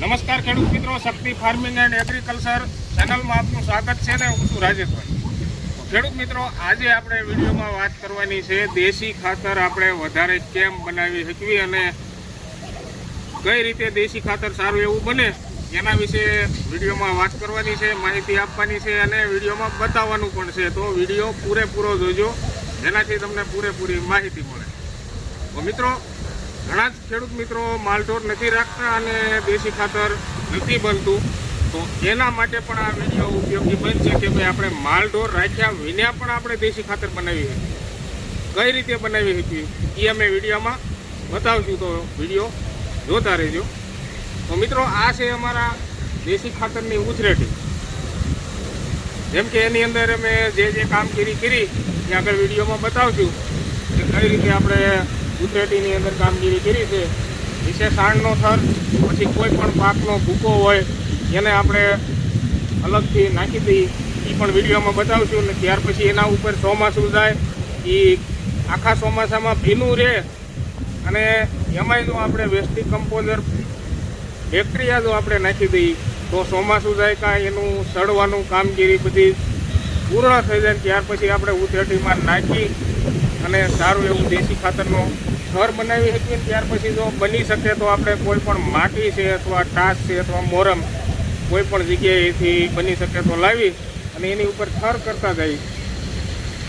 નમસ્કાર ખેડૂત મિત્રો, શક્તિ ફાર્મિંગ એન્ડ એગ્રીકલ્ચર ચેનલમાં આપનું સ્વાગત છે ને હું છું રાજેશભાઈ ખેડૂત મિત્રો, આજે આપણે વિડીયોમાં વાત કરવાની છે દેશી ખાતર આપણે વધારે કેમ બનાવી શકવી અને કઈ રીતે દેશી ખાતર સારું એવું બને, એના વિશે વિડીયોમાં વાત કરવાની છે, માહિતી આપવાની છે અને વિડીયોમાં બતાવવાનું પણ છે. તો વીડિયો પૂરેપૂરો જોજો, જેનાથી તમને પૂરેપૂરી માહિતી મળે. તો મિત્રો ઘણા ખેડૂત મિત્રો માલઢોર નથી રાખતા અને દેશી ખાતર નથી બનતું. તો એના માટે પણ આ વીડિયો ઉપયોગી બનશે કે ભાઈ આપણે માલઢોર રાખ્યા વિના પણ આપણે દેશી ખાતર બનાવી શકીએ. કઈ રીતે બનાવી શકીએ? એ અમે વિડીયોમાં બતાવશું. તો વીડિયો જોતા રહેજો. તો મિત્રો, આ છે અમારા દેશી ખાતરની ઉછરેટી. જેમ કે એની અંદર અમે જે જે કામગીરી કરી, એ આગળ વિડીયોમાં બતાવશું કે કઈ રીતે આપણે ઉતરેટીની અંદર કામગીરી કરી છે. વિશે સાણનો થર, પછી કોઈ પણ પાકનો ભૂકો હોય, એને આપણે અલગથી નાખી દઈએ. એ પણ વિડીયોમાં બતાવશું ને ત્યાર પછી એના ઉપર ચોમાસું જાય. એ આખા ચોમાસામાં ભીનું રહે અને એમાંય જો આપણે વેસ્ટી કમ્પોઝર બેક્ટેરિયા જો આપણે નાખી દઈએ, તો ચોમાસું જાય કાં એનું સડવાનું કામગીરી બધી પૂર્ણ થઈ જાય ત્યાર પછી આપણે ઉથેટીમાં નાખી અને સારું એવું દેશી ખાતરનો ઘર બનાવી શકીએ ત્યાર પછી જો બની શકે તો આપણે કોઈ પણ માટી છે અથવા ટાસ છે અથવા મોરમ કોઈ પણ જગ્યાએથી બની શકે તો લાવી અને એની ઉપર થર કરતા જઈએ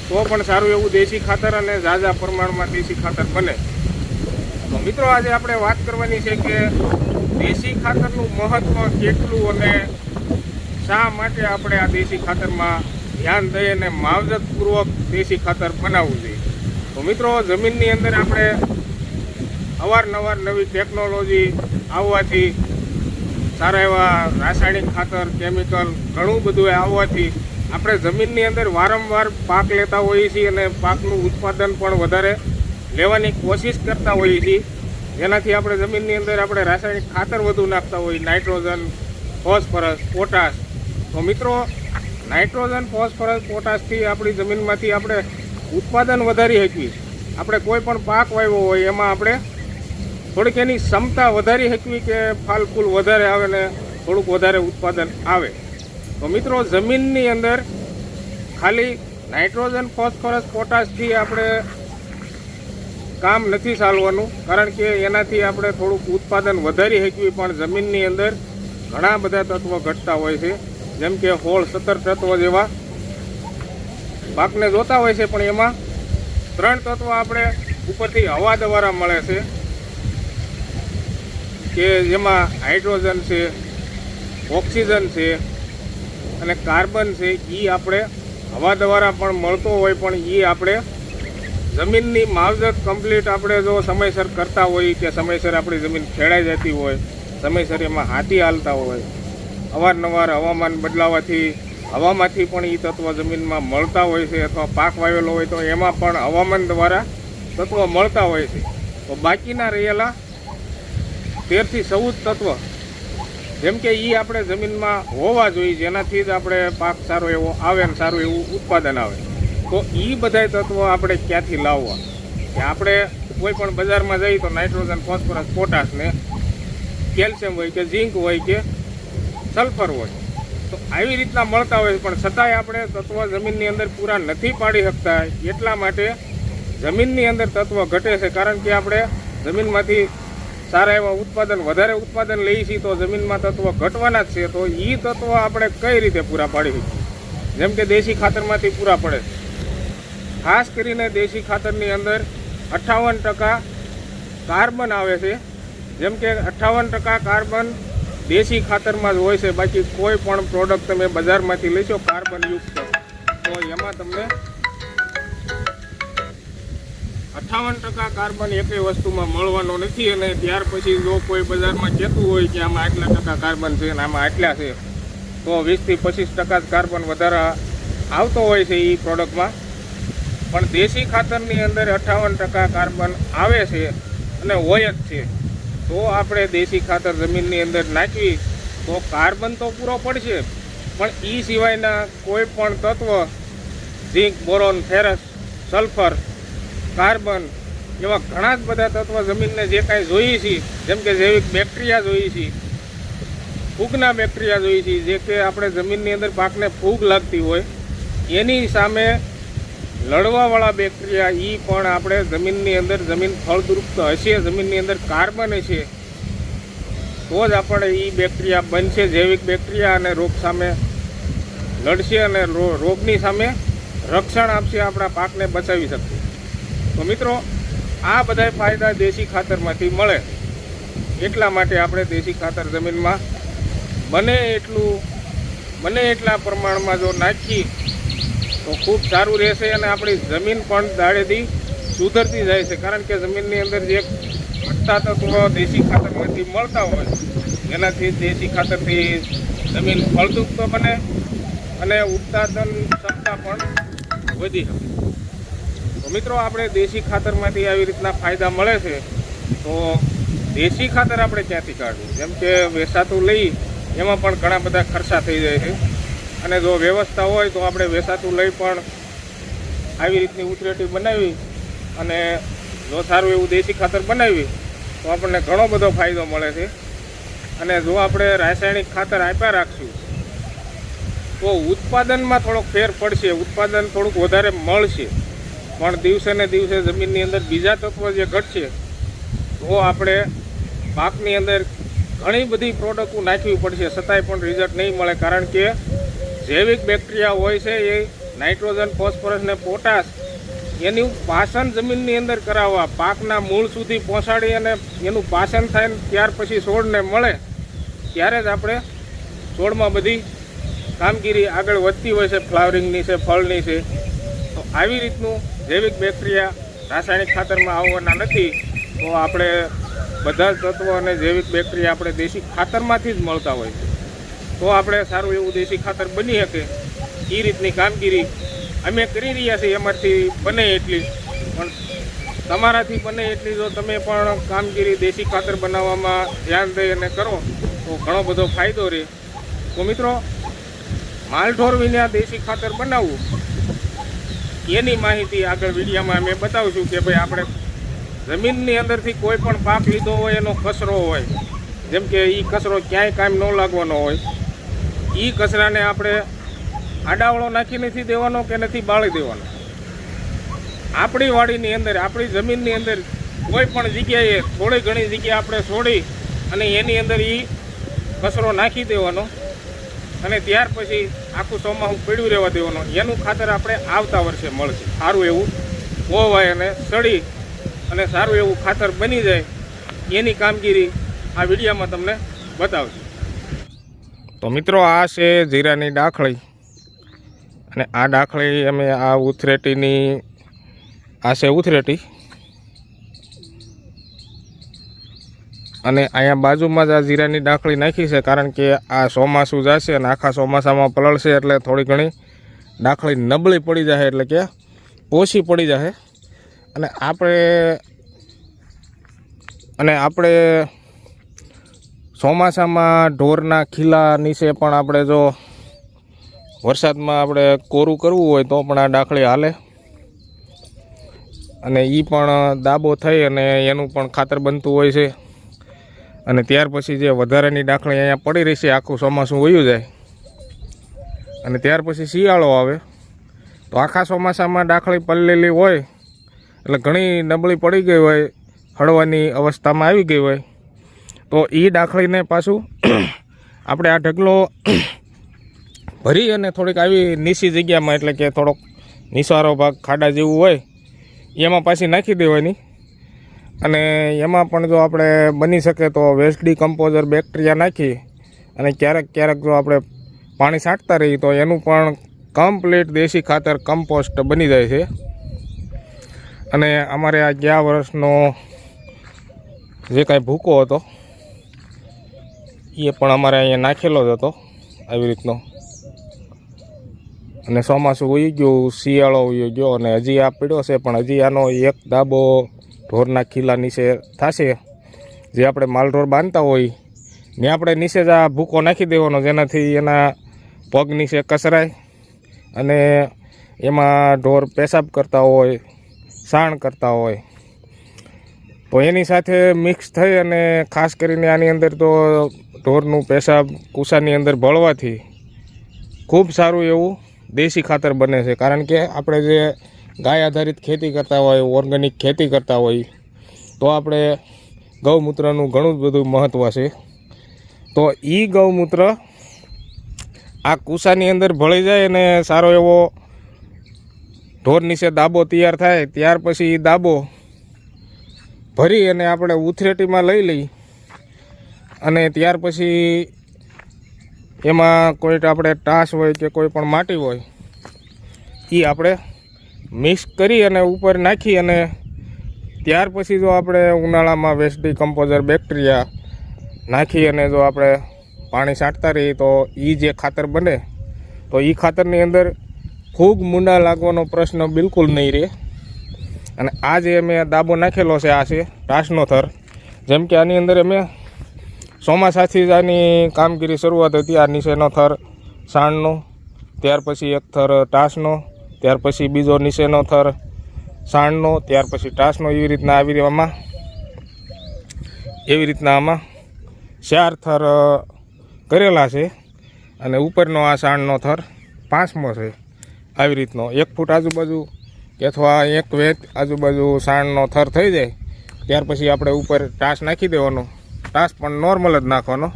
તો પણ સારું એવું દેશી ખાતર અને ઝાઝા પ્રમાણમાં દેશી ખાતર બને. તો મિત્રો આજે આપણે વાત કરવાની છે કે દેશી ખાતરનું મહત્ત્વ કેટલું અને શા માટે આપણે આ દેશી ખાતરમાં ધ્યાન દઈ અને માવજતપૂર્વક દેશી ખાતર બનાવવું જોઈએ? તો મિત્રો, જમીનની અંદર આપણે અવારનવાર નવી ટેકનોલોજી આવવાથી, સારા એવા રાસાયણિક ખાતર કેમિકલ ઘણું બધું આવવાથી આપણે જમીનની અંદર વારંવાર પાક લેતા હોઈએ છીએ અને પાકનું ઉત્પાદન પણ વધારે લેવાની કોશિશ કરતા હોઈએ છીએ. જેનાથી આપણે જમીનની અંદર આપણે રાસાયણિક ખાતર વધુ નાખતા હોઈએ, નાઇટ્રોજન, ફોસ્ફરસ, પોટાશ. તો મિત્રો, નાઇટ્રોજન, ફોસ્ફરસ, પોટાશથી આપણી જમીનમાંથી આપણે ઉત્પાદન વધારી શકીએ. આપણે કોઈ પણ પાક વાવ્યો હોય, એમાં આપણે થોડીક એની ક્ષમતા વધારી શકવી કે ફાલ ફૂલ વધારે આવે ને થોડુંક વધારે ઉત્પાદન આવે. તો મિત્રો, જમીનની અંદર ખાલી નાઇટ્રોજન, ફોસ્ફરસ, પોટાશથી આપણે કામ નથી ચાલવાનું, કારણ કે એનાથી આપણે થોડુંક ઉત્પાદન વધારી શકવી પણ જમીનની અંદર ઘણા બધા તત્વો ઘટતા હોય છે. જેમ કે હોળ સત્તર તત્વો જેવા પાકને જોતા હોય છે, પણ એમાં ત્રણ તત્વ આપણે ઉપરથી હવા દ્વારા મળે છે, કે જેમાં હાઇડ્રોજન છે, ઓક્સિજન છે, અને કાર્બન છે એ આપણે હવા દ્વારા પણ મળતો હોય, પણ એ આપણે જમીનની માવજત કમ્પ્લીટ આપણે જો સમયસર કરતા હોઈએ કે સમયસર આપણી જમીન ખેડાઈ જતી હોય, સમયસર એમાં હાથી હાલતા હોય, અવારનવાર હવામાન બદલાવાથી હવામાંથી પણ એ તત્વ જમીનમાં મળતા હોય છે અથવા પાક વાવેલો હોય તો એમાં પણ હવામાન દ્વારા તત્વ મળતા હોય છે. તો બાકીના રહેલા તેરથી ચૌદ તત્વ, જેમ કે એ આપણે જમીનમાં હોવા જોઈએ, જેનાથી જ આપણે પાક સારો એવો આવે ને સારું એવું ઉત્પાદન આવે. તો એ બધા તત્વો આપણે ક્યાંથી લાવવા? કે આપણે કોઈ પણ બજારમાં જઈએ તો નાઇટ્રોજન, ફોસ્ફરસ, પોટાશ ને કેલ્શિયમ હોય કે ઝીંક હોય કે સલ્ફર હોય. તો આવી રીતના મળતા હોય પણ છતાંય આપણે તત્વ જમીનની અંદર પૂરા નથી પાડી શકતા. એટલા માટે જમીનની અંદર તત્વ ઘટે છે. કારણ કે આપણે જમીનમાંથી સારા એવા ઉત્પાદન, વધારે ઉત્પાદન લઈએ છીએ, તો જમીનમાં તત્વ ઘટવાના જ છે. તો એ તત્વ આપણે કઈ રીતે પૂરા પાડી શકીએ? જેમ કે દેશી ખાતરમાંથી પૂરા પડે. ખાસ કરીને દેશી ખાતરની અંદર અઠ્ઠાવન ટકા કાર્બન આવે છે. જેમ કે અઠ્ઠાવન ટકા કાર્બન દેશી ખાતરમાં જ હોય છે. બાકી કોઈ પણ પ્રોડક્ટ તમે બજારમાંથી લેશો કાર્બનયુક્ત તો એમાં તમને અઠ્ઠાવન ટકા કાર્બન એકે વસ્તુમાં મળવાનો નથી અને ત્યાર પછી જો કોઈ બજારમાં કહેતું હોય કે આમાં આટલા ટકા કાર્બન છે અને આમાં આટલા છે, તો વીસથી પચીસ ટકા જ કાર્બન વધારે આવતો હોય છે એ પ્રોડક્ટમાં પણ દેશી ખાતરની અંદર અઠ્ઠાવન ટકા કાર્બન આવે છે અને હોય જ છે. તો આપણે દેશી ખાતર જમીનની અંદર નાખવી તો કાર્બન તો પૂરો પડશે. પણ એ સિવાયના કોઈ પણ તત્વ, zinc, boron, ferrous, sulphur, carbon એવા ઘણા જ બધા તત્વ જમીનને જે કાંઈ જોઈએ છીએ, જેમ કે જૈવિક બેક્ટેરિયા જોઈએ છીએ, ફૂગના બેક્ટેરિયા જોઈએ છીએ, જે કે આપણે જમીનની અંદર પાકને ફૂગ લાગતી હોય, એની સામે લડવાવાળા બેક્ટેરિયા એ પણ આપણે જમીનની અંદર જમીન ફળદ્રુપ્ત હશે, જમીનની અંદર કાર્બન હશે, તો જ આપણે એ બેક્ટેરિયા બનશે, જૈવિક બેક્ટેરિયા અને રોગ સામે લડશે અને રોગની સામે રક્ષણ આપશે, આપણા પાકને બચાવી શકશે. તો મિત્રો, આ બધા ફાયદા દેશી ખાતરમાંથી મળે. એટલા માટે આપણે દેશી ખાતર જમીનમાં બને એટલું, બને એટલા પ્રમાણમાં જો નાખી તો ખૂબ સારું રહેશે અને આપણી જમીન પણ દાડેથી સુધરતી જાય છે. કારણ કે જમીનની અંદર જે ઘટતા તત્વો દેશી ખાતરમાંથી મળતા હોય, એનાથી દેશી ખાતરથી જમીન ફળદ્રુપ બને અને ઉત્પાદન ક્ષમતા પણ વધી શકે. તો મિત્રો, આપણે દેશી ખાતરમાંથી આવી રીતના ફાયદા મળે છે, તો દેશી ખાતર આપણે ક્યાંથી કાઢવું? જેમ કે વેસાતું લઈ, એમાં પણ ઘણા બધા ખર્ચા થઈ જાય છે. અને જો વ્યવસ્થા હોય તો આપણે વેસાતું લઈ પણ આવી રીતની ઉછરેટી બનાવી અને જો સારું એવું દેશી ખાતર બનાવી, તો આપણને ઘણો બધો ફાયદો મળે છે. અને જો આપણે રાસાયણિક ખાતર આપ્યા રાખશું, તો ઉત્પાદનમાં થોડોક ફેર પડશે, ઉત્પાદન થોડુંક વધારે મળશે. પણ દિવસે ને દિવસે જમીનની અંદર બીજા તત્વો જે ઘટશે, તો આપણે પાકની અંદર ઘણી બધી પ્રોડક્ટો નાખવી પડશે, છતાંય પણ રિઝલ્ટ નહીં મળે. કારણ કે જૈવિક બેક્ટેરિયા હોય છે એ નાઇટ્રોજન, ફોસ્ફરસ ને પોટાશ એનું પાચન જમીનની અંદર કરાવવા પાકના મૂળ સુધી પહોંચાડી અને એનું પાચન થાય ત્યાર પછી છોડને મળે, ત્યારે જ આપણે છોડમાં બધી કામગીરી આગળ વધતી હોય છે, ફ્લાવરિંગની છે, ફળની છે. તો આવી રીતનું જૈવિક બેક્ટેરિયા રાસાયણિક ખાતરમાં આવવાના નથી, તો આપણે બધા જ તત્વો અને જૈવિક બેક્ટેરિયા આપણે દેશી ખાતરમાંથી જ મળતા હોય છે. તો આપણે સારું એવું દેશી ખાતર બની શકે. એ રીતની કામગીરી અમે કરી રહ્યા છીએ, એમાંથી બને એટલી. પણ તમારાથી બને એટલી જો તમે પણ કામગીરી દેશી ખાતર બનાવવામાં ધ્યાન દઈ અને કરો, તો ઘણો બધો ફાયદો રહે તો મિત્રો, માલઢોર વિના દેશી ખાતર બનાવવું, એની માહિતી આગળ વિડીયામાં અમે બતાવશું કે ભાઈ આપણે જમીનની અંદરથી કોઈ પણ પાક લીધો હોય, એનો કચરો હોય. જેમ કે એ કચરો ક્યાંય કામ ન લાગવાનો હોય. એ કચરાને આપણે આડાવળો નાખી નથી દેવાનો કે નથી બાળી દેવાનો. આપણી વાડીની અંદર, આપણી જમીનની અંદર કોઈ પણ જગ્યાએ થોડી ઘણી જગ્યા આપણે છોડી અને એની અંદર એ કચરો નાખી દેવાનો અને ત્યાર પછી આખું ચોમાસું પીડ્યું રહેવા દેવાનું. એનું ખાતર આપણે આવતા વર્ષે મળશે. સારું એવું હોવાય અને સડી અને સારું એવું ખાતર બની જાય એની કામગીરી આ વિડીયોમાં તમને બતાવશું તો મિત્રો આ છે જીરાની ડાખળી. અને આ ડાખળી અમે આ ઉથરેટીની, આ છે ઉથરેટી. અને અહીંયા બાજુમાં જ આ જીરાની ડાખળી નાખી છે, કારણ કે આ ચોમાસું જશે અને આખા ચોમાસામાં પલળશે એટલે થોડી ઘણી ડાખળી નબળી પડી જશે એટલે કે ઓછી પડી જશે અને આપણે અને આપણે ચોમાસામાં ઢોરના ખીલા નીચે પણ આપણે જો વરસાદમાં આપણે કોરું કરવું હોય તો પણ આ ડાખળી હાલે. અને એ પણ દાબો થઈ અને એનું પણ ખાતર બનતું હોય છે. અને ત્યાર પછી જે વધારાની ડાખળી અહીંયા પડી રહી છે, આખું ચોમાસું વયું જાય. અને ત્યાર પછી શિયાળો આવે. તો આખા ચોમાસામાં ડાખળી પલળેલી હોય, એટલે ઘણી નબળી પડી ગઈ હોય, હળવાની અવસ્થામાં આવી ગઈ હોય. તો એ દાખલીને પાછું આપણે આ ઢગલો ભરી અને થોડીક આવી નીસી જગ્યામાં, એટલે કે થોડોક નિસારો ભાગ ખાડા જેવું હોય, એમાં પાછી નાખી દેવાની. અને એમાં પણ જો આપણે બની શકે તો વેસ્ટ ડીકમ્પોઝર બેક્ટેરિયા નાખી અને ક્યારેક ક્યારેક જો આપણે પાણી છાંટતા રહીએ તો એનું પણ કમ્પ્લીટ દેશી ખાતર કમ્પોસ્ટ બની જાય છે. અને અમારે આ ગયા વર્ષનો જે કાંઈ ભૂકો હતો એ પણ અમારે અહીંયા નાખેલો જ હતો આવી રીતનો. અને ચોમાસું ઉઈ ગયું, શિયાળો ઉઈ ગયો અને હજી આ પીડ્યો છે, પણ હજી આનો એક ડાબો ઢોરના ખીલા નીચે થશે. જે આપણે માલઢોર બાંધતા હોય, ને આપણે નીચે જ આ ભૂકો નાખી દેવાનો, જેનાથી એના પગ નીચે કસરાય અને એમાં ઢોર પેશાબ કરતા હોય, સાણ કરતા હોય. તો એની સાથે મિક્સ થઈ અને ખાસ કરીને આની અંદર તો ઢોરનું પેશાબ કુસાની અંદર ભળવાથી ખૂબ સારું એવું દેશી ખાતર બને છે. કારણ કે આપણે જે ગાય આધારિત ખેતી કરતા હોય ઓર્ગેનિક ખેતી કરતા હોય, તો આપણે ગૌમૂત્રનું ઘણું જ બધું મહત્ત્વ છે. તો એ ગૌમૂત્ર આ કુસાની અંદર ભળી જાય અને સારો એવો ઢોર નીચે દાબો તૈયાર થાય, ત્યાર પછી એ દાબો ભરી અને આપણે ઉથરેટીમાં લઈ લઈ અને ત્યાર પછી એમાં કોઈ આપણે ટાસ હોય કે કોઈ પણ માટી હોય એ આપણે મિક્સ કરી અને ઉપર નાખી અને ત્યાર પછી જો આપણે ઉનાળામાં વેસ્ટી કમ્પોઝર બેક્ટેરિયા નાખી અને જો આપણે પાણી છાંટતા રહીએ તો એ જે ખાતર બને, તો એ ખાતરની અંદર ફૂગ મૂંડા લાગવાનો પ્રશ્ન બિલકુલ નહીં રહે. અને આ જે અમે દાબો નાખેલો છે આ છે ટાસનો થર જેમ કે આની અંદર અમે ચોમાસાથી જ આની કામગીરી શરૂઆત હતી, આ નીચેનો થર સાણનો, ત્યાર પછી એક થર ટાસનો, ત્યાર પછી બીજો નીચેનો થર સાણનો, ત્યાર પછી ટાસનો એવી રીતના આવી આમાં. એવી રીતના આમાં ચાર થર કરેલા છે અને ઉપરનો આ સાણનો થર પાંચમો છે. આવી રીતનો એક ફૂટ આજુબાજુ કે અથવા એક વેત આજુબાજુ સાણનો થર થઈ જાય, ત્યાર પછી આપણે ઉપર ટાસ નાખી દેવાનો. ટાસ પણ નોર્મલ જ નાખવાનો.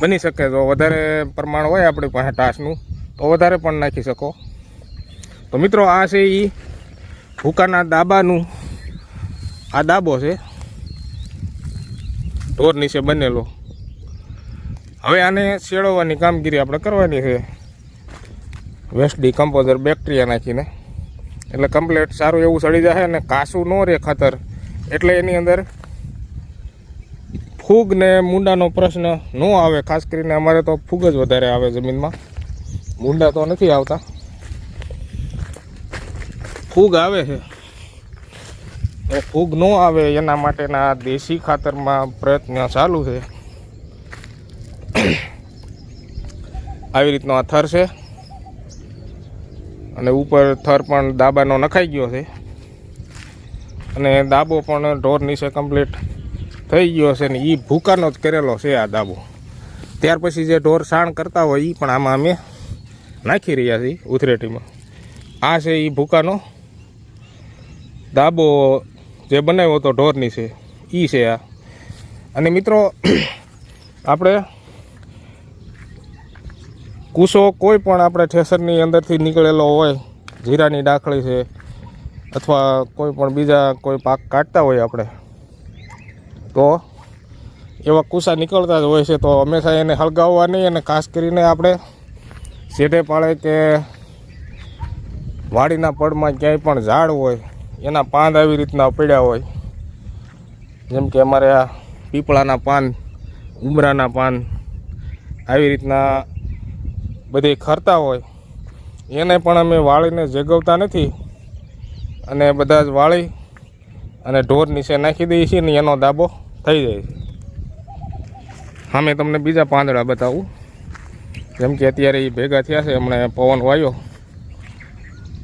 બની શકે જો વધારે પ્રમાણ હોય આપણી પાસે ટાસનું, તો વધારે પણ નાખી શકો. તો મિત્રો આ છે એ ભૂકાના દાબાનું. આ દાબો છે. ઢોર નીચે બનેલો. હવે આને શેડવવાની કામગીરી આપણે કરવાની છે. વેસ્ટ ડિકમ્પોઝર બેક્ટેરિયા નાખીને. એટલે કમ્પ્લેટ સારું એવું સડી જાય અને કાસું ન રહે ખાતર. એટલે એની અંદર ફૂગ ને મૂંડાનો પ્રશ્ન ન આવે. ખાસ કરીને અમારે તો ફૂગ જ વધારે આવે જમીનમાં. મૂંડા તો નથી આવતા. ફૂગ આવે છે. તો ફૂગ ન આવે એના માટેના દેશી ખાતરમાં પ્રયત્ન ચાલુ છે. આવી રીતનો આ થર છે. અને ઉપર થર પણ દાબાનો નખાઈ ગયો છે. અને દાબો પણ ઢોર નીચે કમ્પ્લીટ થઈ ગયો છે ને એ ભૂકાનો જ કરેલો છે આ દાબો. ત્યાર પછી જે ઢોર સાણ કરતા હોય એ પણ આમાં અમે નાખી રહ્યા છીએ ઉથરેટીમાં. આ છે એ ભૂકાનો. દાબો જે બનાવ્યો હતો ઢોરની છે એ છે આ. અને મિત્રો, આપણે કૂસો કોઈ પણ આપણે ઠેસરની અંદરથી નીકળેલો હોય, જીરાની ડાખળી છે, અથવા કોઈ પણ બીજા કોઈ પાક કાઢતા હોય આપણે, તો એવા કૂસા નીકળતા જ હોય છે. તો હંમેશા એને હળગાવવા નહીં અને ખાસ કરીને આપણે શેઢે પાળે કે વાડીના પડમાં ક્યાંય પણ ઝાડ હોય, એના પાન આવી રીતના પડ્યા હોય. જેમ કે અમારે આ પીપળાના પાન ઉમરાના પાન આવી રીતના બધે ખરતા હોય. એને પણ અમે વાળીને જગવતા નથી. અને બધા જ વાળી અને ઢોર નીચે નાખી દઈએ છીએ ને એનો દાબો થઈ જાય છે. હા, મેં તમને બીજા પાંદડા બતાવું. જેમ કે અત્યારે એ ભેગા થયા છે, હમણાં પવન વાયો.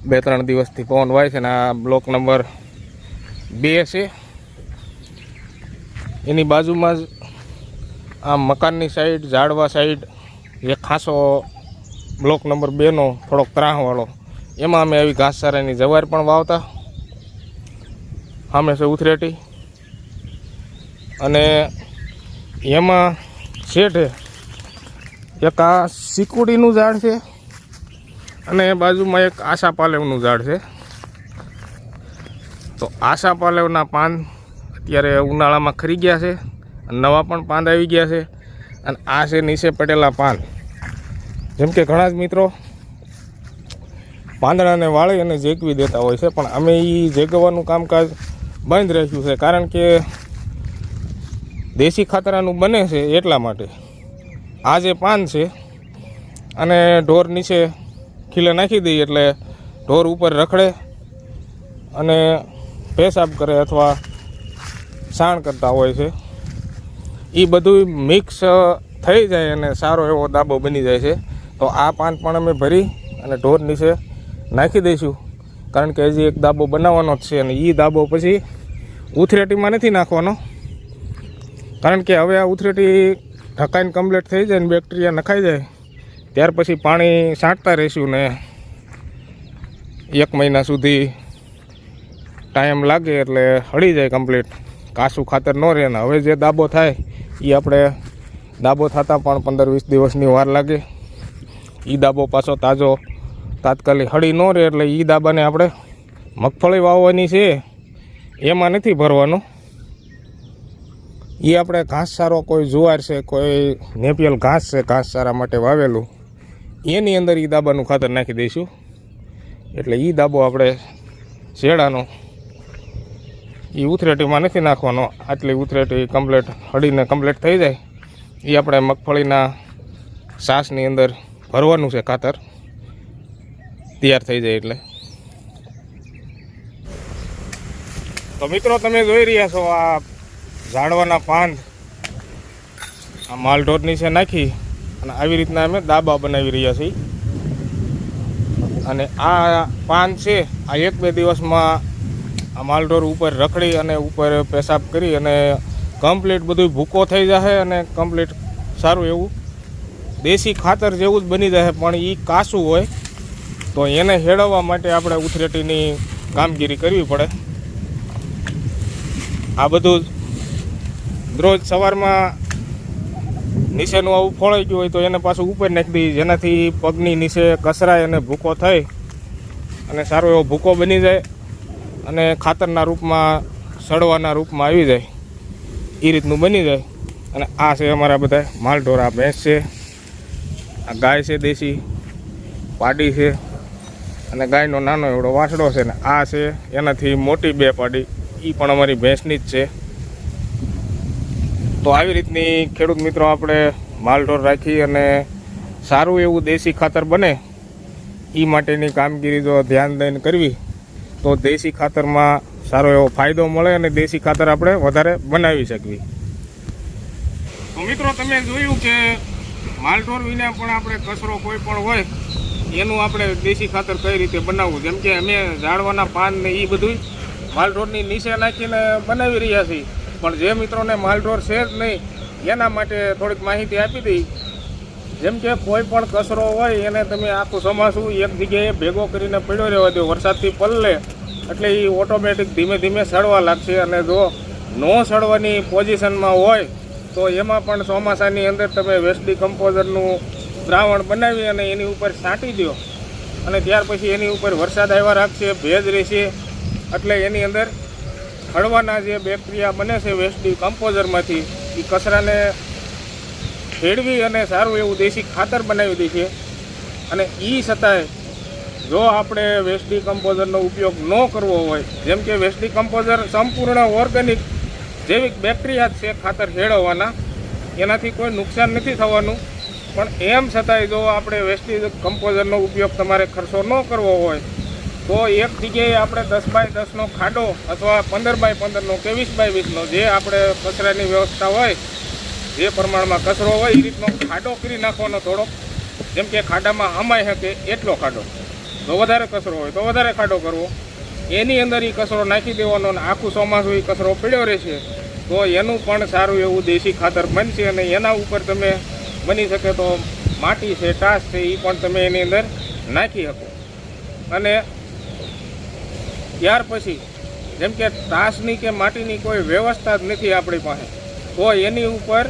બે, ત્રણ દિવસથી પવન વાય છે ને આ બ્લોક નંબર બે છે. એની બાજુમાં જ આ મકાનની સાઈડ, ઝાડવા સાઈડ જે ખાસો બ્લોક નંબર બેનો થોડોક ત્રાહવાળો. એમાં અમે આવી ઘાસચારાની જવાર પણ વાવતા. સામે ઉથરેટી. અને એમાં શેઠે એક આ સિકુડીનું ઝાડ છે અને એ બાજુમાં એક આશા પાલેવનું ઝાડ છે. તો આશા પાલેવના પાન અત્યારે ઉનાળામાં ખરી ગયા છે નવા પણ પાન આવી ગયા છે. અને આ છે નીચે પડેલા પાન. જેમ કે ઘણા જ મિત્રો પાંદડાને વાળી અને ઝેકવી દેતા હોય છે, પણ અમે એ જેગવાનું કામકાજ બંધ રાખ્યું છે, કારણ કે દેશી ખાતરાનું બને છે એટલા માટે. આ જે પાન છે, અને ઢોર નીચે ખીલે નાખી દઈએ એટલે ઢોર ઉપર રખડે અને પેશાબ કરે અથવા સાણ કરતા હોય છે. એ બધું મિક્સ થઈ જાય અને સારો એવો દાબો બની જાય છે. તો આ પાન પણ અમે ભરી અને ઢોર નીચે નાખી દઈશું. કારણ કે હજી એક દાબો બનાવવાનો જ છે અને એ દાબો પછી ઉથરેટીમાં નથી નાખવાનો. કારણ કે હવે આ ઉથરેટી ઢકાઈને કમ્પ્લીટ થઈ જાય ને બેક્ટેરિયા નખાઈ જાય, ત્યાર પછી પાણી છાંટતા રહીશું ને એક મહિના સુધી ટાઈમ લાગે એટલે હળી જાય કમ્પ્લીટ કાસું ખાતર ન રહે ને હવે જે દાબો થાય એ આપણે દાબો થતાં પણ પંદર વીસ દિવસની વાર લાગે. એ દાબો પાછો તાજો તાત્કાલિક હળી ન રહે એટલે એ દાબાને આપણે મગફળી વાવવાની છે. એમાં નથી ભરવાનું. એ આપણે ઘાસ સારો કોઈ જુવાર છે, કોઈ નેપિયલ ઘાસ છે ઘાસ સારા માટે વાવેલું. એની અંદર એ દાબાનું ખાતર નાખી દઈશું. એટલે એ દાબો આપણે શેડાનો એ ઉથરેટીમાં નથી નાખવાનો. આટલી ઉથરેટી કમ્પ્લેટ હળીને કમ્પ્લેટ થઈ જાય. એ આપણે મગફળીના સાસની અંદર ભરવાનું છે ખાતર. તૈયાર થઈ જાય એટલે. તો મિત્રો, તમે જોઈ રહ્યા છો આ ઝાડવાના પાન. આ માલઢોર નીચે નાખી અને આવી રીતના અમે દાબા બનાવી રહ્યા છીએ. અને આ પાન છે, આ એક બે દિવસમાં આ માલઢોર ઉપર રખડી અને ઉપર પેશાબ કરી અને કમ્પ્લીટ બધું ભૂકો થઈ જશે અને કમ્પ્લીટ સારું એવું દેશી ખાતર જેવું જ બની જાય પણ એ કાસું હોય તો એને હેળવવા માટે આપણે ઉથરેટીની કામગીરી કરવી પડે. આ બધું રોજ સવારમાં નીચેનું આવું ફોળાઈ ગયું હોય તો એને પાછું ઉપર નાખી દઈએ, જેનાથી પગની નીચે કસરાય અને ભૂકો થાય અને સારો એવો ભૂકો બની જાય અને ખાતરના રૂપમાં, સડવાના રૂપમાં આવી જાય. એ રીતનું બની જાય. અને આ છે અમારા બધા માલઢોરા ભેંસ છે. આ ગાય છે દેશી, પાડી છે અને ગાયનો નાનો એવડો વાંસડો છે ને આ છે એનાથી મોટી બે પાડી. એ પણ અમારી ભેંસની જ છે. તો આવી રીતની ખેડૂત મિત્રો આપણે માલઢોર રાખી અને સારું એવું દેશી ખાતર બને એ માટેની કામગીરી જો ધ્યાન દઈને કરવી, તો દેશી ખાતરમાં સારો એવો ફાયદો મળે અને દેશી ખાતર આપણે વધારે બનાવી શકવી. તો મિત્રો, તમે જોયું કે માલઢોર વિના પણ આપણે કચરો કોઈ પણ હોય, એનું આપણે દેશી ખાતર કઈ રીતે બનાવવું? જેમ કે અમે ઝાડવાના પાન ને એ બધું માલઢોરની નીચે નાખીને બનાવી રહ્યા છીએ. પણ જે મિત્રોને માલઢોર છે જ નહીં, એના માટે થોડીક માહિતી આપી દઈ. જેમ કે કોઈ પણ કચરો હોય, એને તમે આખું ચોમાસું એક જગ્યાએ ભેગો કરીને પડ્યો રહેવા દો વરસાદથી પલળે, એટલે એ ઓટોમેટિક ધીમે ધીમે સડવા લાગશે. અને જો નો સડવાની પોઝિશનમાં હોય તો એમાં પણ ચોમાસાની અંદર તમે વેસ્ટી કમ્પોઝરનું દ્રાવણ બનાવી અને એની ઉપર છાંટી દો અને ત્યાર પછી એની ઉપર વરસાદ આવ્યા રાખશે, ભેજ રહેશે. એટલે એની અંદર હળવાના જે બેક્ટેરિયા બને છે વેસ્ટી કમ્પોઝરમાંથી એ કચરાને ખેડવી અને સારું એવું દેશી ખાતર બનાવી દે છે. અને એ છતાંય જો આપણે વેસ્ટી કમ્પોઝરનો ઉપયોગ ન કરવો હોય, જેમ કે વેસ્ટી કમ્પોઝર સંપૂર્ણ ઓર્ગેનિક જૈવિક બેક્ટેરિયા જ છે ખાતર ખેડવવાના એનાથી કોઈ નુકસાન નથી થવાનું. પણ એમ છતાંય જો આપણે વેસ્ટિજ કમ્પોઝરનો ઉપયોગ તમારે ખર્ચો ન કરવો હોય, તો એક જગ્યાએ આપણે દસ બાય દસનો ખાડો અથવા પંદર બાય પંદરનો કે વીસ બાય વીસનો જે આપણે કચરાની વ્યવસ્થા હોય, જે પ્રમાણમાં કચરો હોય, એ રીતનો ખાડો કરી નાખવાનો થોડોક. જેમ કે ખાડામાં હમાઈ શકે એટલો ખાડો. જો વધારે કચરો હોય તો વધારે ખાડો કરવો. એની અંદર એ કચરો નાખી દેવાનો અને આખું ચોમાસું એ કચરો પડ્યો રહેશે, તો એનું પણ સારું એવું દેશી ખાતર બનશે અને એના ઉપર તમે બની શકે તો માટી છે, ટાસ છે એ પણ તમે એની અંદર નાખી શકો. અને ત્યાર પછી, જેમ કે ટાસની કે માટીની કોઈ વ્યવસ્થા જ નથી આપણી પાસે, તો એની ઉપર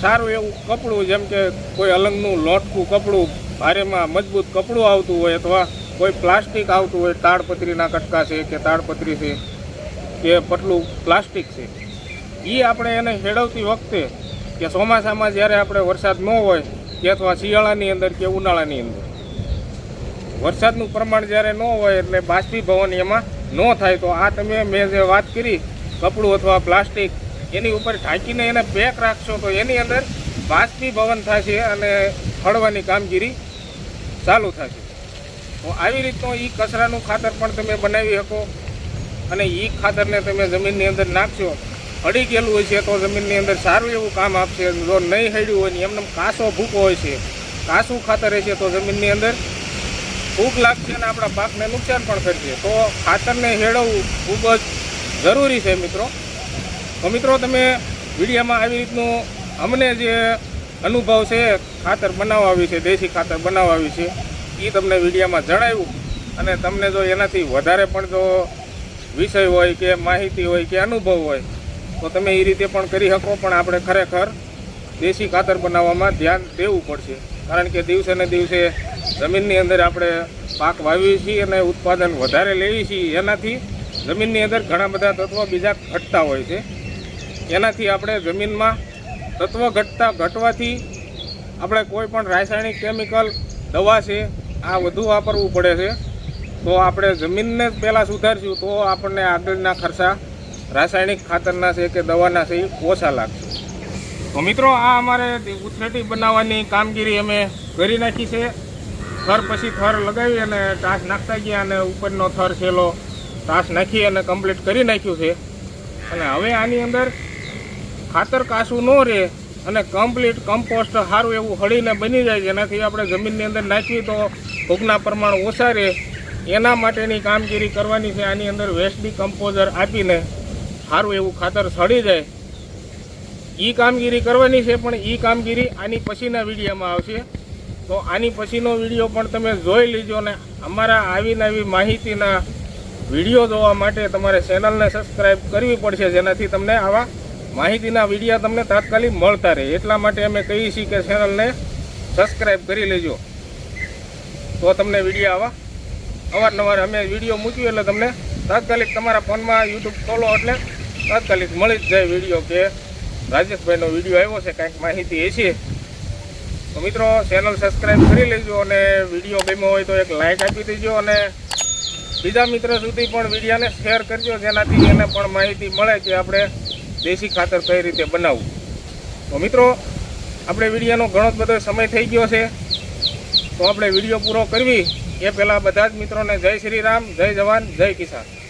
સારું એવું કપડું, જેમ કે કોઈ અલંગનું લોટકું કપડું, ભારેમાં મજબૂત કપડું આવતું હોય અથવા કોઈ પ્લાસ્ટિક આવતું હોય, તાડપત્રીના કટકા છે કે તાડપત્રી છે, કે પટલું પ્લાસ્ટિક છે એ આપણે એને હેડવતી વખતે કે ચોમાસામાં જ્યારે આપણે વરસાદ ન હોય કે અથવા શિયાળાની અંદર કે ઉનાળાની અંદર. વરસાદનું પ્રમાણ જ્યારે ન હોય એટલે બાષ્પીભવન એમાં ન થાય, તો આ તમે મેં જે વાત કરી, કપડું અથવા પ્લાસ્ટિક, એની ઉપર ઢાંકીને એને પેક રાખશો, તો એની અંદર બાષ્પીભવન થશે અને ફળવાની કામગીરી ચાલુ થશે. આવી રીતનું એ કચરાનું ખાતર પણ તમે બનાવી શકો અને એ ખાતરને તમે જમીનની અંદર નાખશો. અડી ગયેલું હોય છે તો જમીનની અંદર સારું એવું કામ આપશે. જો નહીં હળ્યું હોય ને એમને કાસો ભૂકો હોય છે. કાંસું ખાતર છે તો જમીનની અંદર ફૂગ લાગશે અને આપણા પાકને નુકસાન પણ કરશે. તો ખાતરને હેળવવું ખૂબ જ જરૂરી છે મિત્રો. તો મિત્રો તમે વિડીયામાં આવી રીતનું અમને જે અનુભવ છે, ખાતર બનાવવા વિશે, દેશી ખાતર બનાવવા વિશે એ તમને વિડીયામાં જણાવ્યું. અને તમને જો એનાથી વધારે પણ જો વિષય હોય કે માહિતી હોય કે અનુભવ હોય, તો તમે એ રીતે પણ કરી શકો, પણ આપણે ખરેખર દેશી ખાતર બનાવવામાં ધ્યાન દેવું પડશે. કારણ કે દિવસે ને દિવસે જમીનની અંદર આપણે પાક વાવીએ છીએ અને ઉત્પાદન વધારે લેવી છીએ, એનાથી જમીનની અંદર ઘણા બધા તત્વો બીજા ઘટતા હોય છે. એનાથી આપણે જમીનમાં તત્વ ઘટતા ઘટવાથી આપણે કોઈ પણ રાસાયણિક કેમિકલ, દવા છે આ વધુ વાપરવું પડે છે. તો આપણે જમીનને જ પહેલાં સુધારશું, તો આપણને આગળના ખર્ચા રાસાયણિક ખાતરના છે કે દવાના છે ઓછા લાગશે. તો મિત્રો, આ અમારે ઉથરેટી બનાવવાની કામગીરી અમે કરી નાખી છે. થર પછી થર લગાવી અને ટાસ નાખતા ગયા અને ઉપરનો થર છેલ્લો ટાસ નાખી અને કમ્પ્લીટ કરી નાખ્યું છે. અને હવે આની અંદર ખાતર કાસું ન રહે અને કમ્પ્લીટ કમ્પોસ્ટ સારું એવું હળીને બની જાય જેનાથી આપણે જમીનની અંદર નાખીએ તો ફૂગના પ્રમાણ ઓછા રહે. એના માટેની કામગીરી કરવાની છે. આની અંદર વેસ્ટ કમ્પોઝર આપીને સારું એવું ખાતર સડી જાય. એ કામગીરી કરવાની છે, પણ એ કામગીરી આની પછીના વિડીયોમાં આવશે. તો આની પછીનો વીડિયો પણ તમે જોઈ લીજો ને અમારા આવી માહિતીના વીડિયો જોવા માટે તમારે ચેનલને સબસ્ક્રાઈબ કરવી પડશે. જેનાથી તમને આવા માહિતીના વિડીયા તમને તાત્કાલિક મળતા રહે. એટલા માટે અમે કહીએ છીએ કે ચેનલને સબસ્ક્રાઈબ કરી લેજો. તો તમને વિડીયા આવા. અવારનવાર અમે વીડિયો મૂક્યું એટલે તમને તાત્કાલિક તમારા ફોનમાં યુટ્યુબ ખોલો એટલે તાત્કાલિક મળી જ જાય વીડિયો કે રાજેશભાઈનો વીડિયો આવ્યો છે, કાંઈક માહિતી એ છે. તો મિત્રો ચેનલ સબસ્ક્રાઈબ કરી લેજો અને વીડિયો ગમ્યો હોય તો એક લાઇક આપી દેજો અને બીજા મિત્ર સુધી પણ વિડીયાને શેર કરજો, જેનાથી એને પણ માહિતી મળે કે આપણે દેશી ખાતર કઈ રીતે બનાવવું? તો મિત્રો, આપણે વિડીયોનો ઘણો જ બધો સમય થઈ ગયો છે. તો આપણે વીડિયો પૂરો કરવી. એ પહેલાં બધા જ મિત્રોને જય શ્રી રામ, જય જવાન, જય કિસાન.